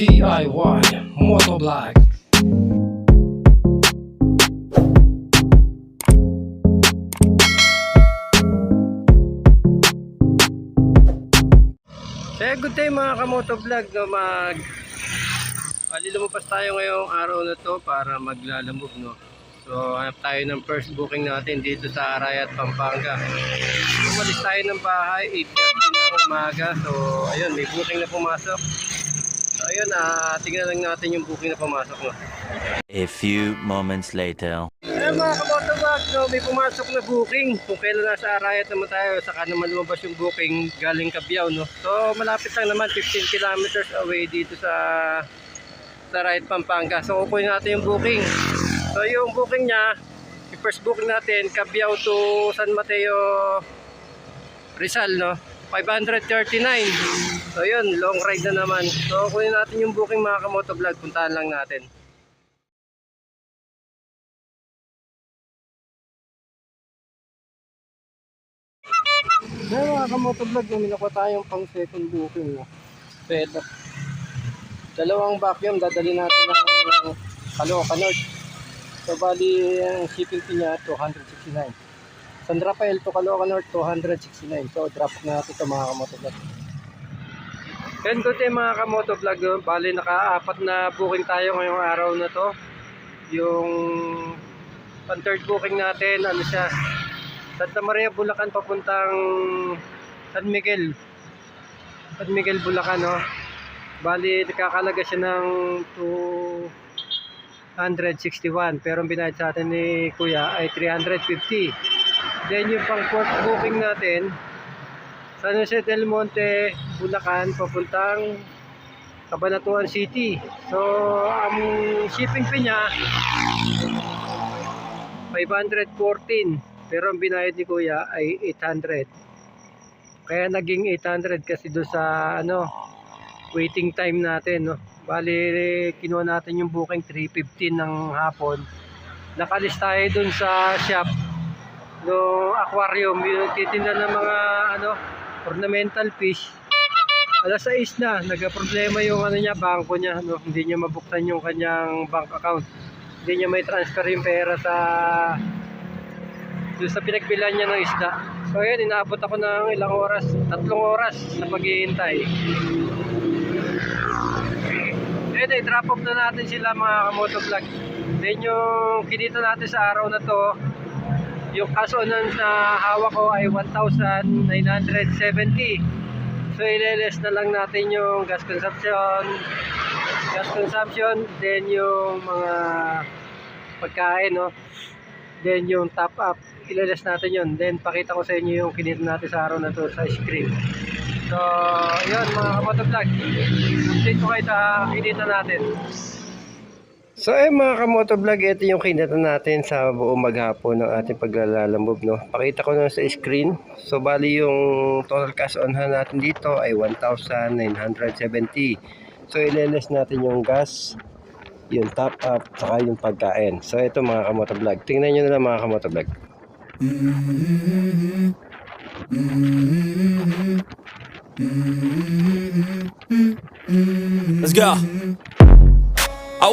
DIY Motovlog Kaya good day mga kamoto vlog no mag Bali lumabas tayo ngayong araw na to para maglalambog no. So hanap tayo ng first booking natin dito sa Arayat, Pampanga. Umalis tayo ng bahay 8.30 na umaga. So ayun may booking na pumasok. So ayun ah tingnan lang natin yung booking na pumasok no. A few moments later. Ayun mga kamoto vlog no, may pumasok na booking. Kung kailan nasa Arayat naman tayo, saka naman lumabas yung booking galing Cabiao no. So malapit lang naman 15 kilometers away dito sa sa Arayat, Pampanga. So kukunin natin yung booking. So yung booking niya, yung first booking natin, Cabiao to San Mateo Rizal no. 539. So yun, long ride na naman. So kunin natin yung booking mga kamoto vlog, puntahan lang natin. Ngayon mga kamotovlog, may nakuha tayong pang second booking. No? Setup. Dalawang vacuum, dadali natin ng Caloocan North. So bali, ang shipping fee niya, 269. San Rafael to Caloocan North, 269. So drop na ito mga kamotovlog. Yan good day mga kamotovlog. no? Bali, naka-apat na booking tayo ngayong araw na to. Yung pang third booking natin, ano siya, Santa Maria, Bulacan papuntang San Miguel. San Miguel, Bulacan, no? Bali, nakakalaga siya ng 261. Pero ang binayad sa atin ni Kuya ay 350. Then yung pang fourth booking natin, San Jose del Monte, Bulacan, papuntang Cabanatuan City. So, ang shipping fee niya, 514 pero ang binayad ni kuya ay 800 kaya naging 800 kasi do sa ano waiting time natin no? Bali kinuha natin yung booking 315 ng hapon. Nakalis tayo dun sa shop no aquarium yung titinda ng mga ano ornamental fish alas 6 na nagka-problema yung ano niya bangko niya no hindi niya mabuksan yung kanyang bank account hindi niya may transfer yung pera sa doon sa pinagbilan niya ng isda. So ayan, inaabot ako ng ilang oras, tatlong oras na paghihintay. Ayan, eh, drop off na natin sila mga kamotovlog. Then yung kinita natin sa araw na to, yung kasonan na hawak ko ay 1,970. So ileles na lang natin yung gas consumption, gas consumption, then yung mga pagkain, no? Then yung top up, ilalas natin yun. Then pakita ko sa inyo yung kinita natin sa araw na to sa screen. So, yun mga kamotovlog. Update ko kayo sa kinita natin. So eh mga kamotovlog, ito yung kinita natin sa buong maghapon ng ating paglalamove. No? Pakita ko na sa screen. So bali yung total cash on hand natin dito ay 1,970. So ileles natin yung gas, yung top up, saka yung pagkain. So ito mga kamotovlog. Tingnan nyo na lang mga kamotovlog. Let's go.